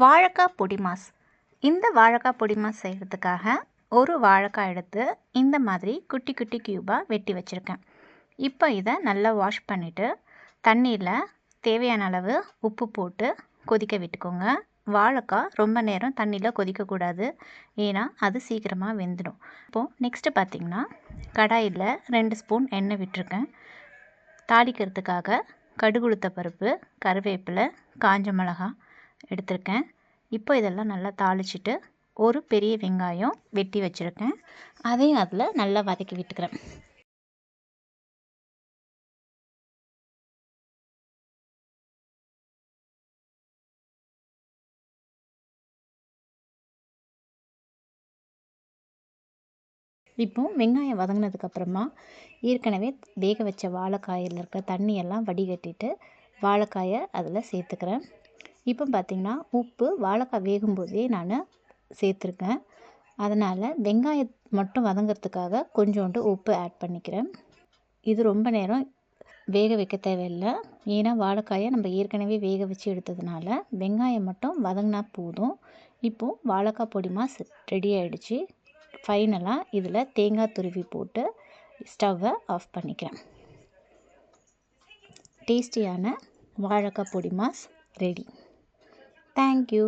வாழைக்காய் பொடி மாஸ். இந்த வாழைக்காய் பொடி மாஸ் செய்கிறதுக்காக ஒரு வாழைக்காய் எடுத்து இந்த மாதிரி குட்டி குட்டி கியூபாக வெட்டி வச்சுருக்கேன். இப்போ இதை நல்லா வாஷ் பண்ணிவிட்டு தண்ணியில் தேவையான அளவு உப்பு போட்டு கொதிக்க விட்டுக்கோங்க. வாழைக்காய் ரொம்ப நேரம் தண்ணியில் கொதிக்கக்கூடாது ஏன்னா அது சீக்கிரமாக வெந்துடும். இப்போது நெக்ஸ்ட்டு பார்த்திங்கன்னா கடாயில் ரெண்டு ஸ்பூன் எண்ணெய் விட்டுருக்கேன். தாளிக்கிறதுக்காக கடுகுளுத்த பருப்பு கருவேப்பிலை காஞ்ச மிளகாய் எடுத்திருக்கேன். இப்போ இதெல்லாம் நல்லா தாளிச்சிட்டு ஒரு பெரிய வெங்காயம் வெட்டி வச்சுருக்கேன். அதையும் அதில் நல்லா வதக்கி விட்டுக்கிறேன். இப்போ வெங்காயம் வதங்கினதுக்கப்புறமா ஏற்கனவே வேக வச்ச வாழைக்காயில் இருக்க தண்ணியெல்லாம் வடிகட்டிட்டு வாழைக்காயை அதில் சேர்த்துக்கிறேன். இப்போ பார்த்திங்கன்னா உப்பு வாழைக்காய் வேகும்போதே நான் சேர்த்துருக்கேன். அதனால் வெங்காயம் மட்டும் வதங்கிறதுக்காக கொஞ்சோண்டு உப்பு ஆட் பண்ணிக்கிறேன். இது ரொம்ப நேரம் வேக வைக்க தேவையில்லை. ஏன்னா வாழைக்காயை நம்ம ஏற்கனவே வேக வச்சு எடுத்ததுனால வெங்காயம் மட்டும் வதங்கினா போதும். இப்போது வாழைக்காய் பொடி மாஸ் ரெடி ஆகிடுச்சு ஃபைனலாக இதில் தேங்காய் துருவி போட்டு ஸ்டவ்வை ஆஃப் பண்ணிக்கிறேன். டேஸ்டியான வாழைக்காய் பொடி மாஸ் ரெடி தேங்க்யூ